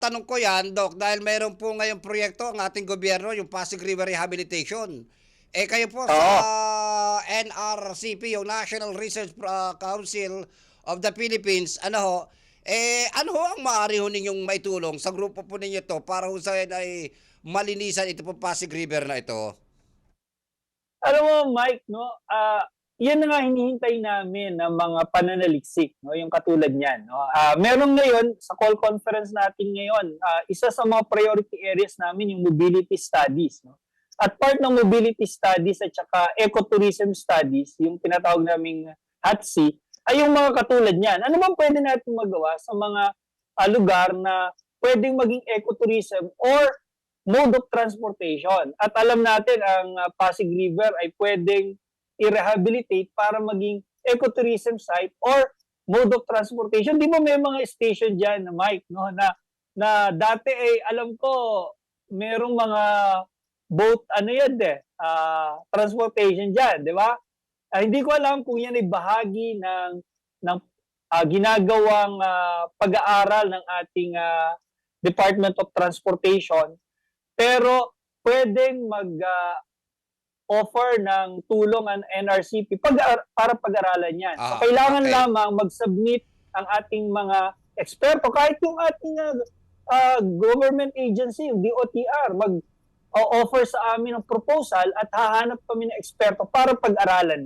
tanong ko yan, Doc, dahil mayroon po ngayong proyekto ang ating gobyerno, yung Pasig River Rehabilitation. Eh kayo po sa NRCP, yung National Research uh, Council of the Philippines, ano ho, eh ano ho ang maaari ho ninyong maitulong sa grupo po ninyo to para ho sa ay malinisan ito po Pasig River na ito? Alam mo, Mike, no, ah yan na nga hinihintay namin ng mga pananaliksik, no, yung katulad niyan. No? Ah, meron ngayon, sa call conference natin ngayon, ah, isa sa mga priority areas namin yung mobility studies. No? At part ng mobility studies at saka ecotourism studies, yung tinatawag naming HATC, ay yung mga katulad niyan. Ano bang pwede natin magawa sa mga ah, lugar na pwedeng maging ecotourism or mode of transportation. At alam natin ang uh, Pasig River ay pwedeng i-rehabilitate para maging ecotourism site or mode of transportation. Di ba may mga station diyan, Mike, no, na na dati ay alam ko merong mga boat ano yan eh, ah, transportation diyan, di ba? Ah, hindi ko alam kung yan ay bahagi ng ng ah, ginagawang ah, pag-aaral ng ating ah, Department of Transportation pero pwedeng mag ah, offer ng tulong ang NRCP pag para pag-aralan yan. Ah, so, kailangan okay. lamang mag-submit ang ating mga eksperto, kahit yung ating ah, ah, government agency, yung DOTR, mag-offer sa amin ng proposal at hahanap kami ng eksperto para pag-aralan.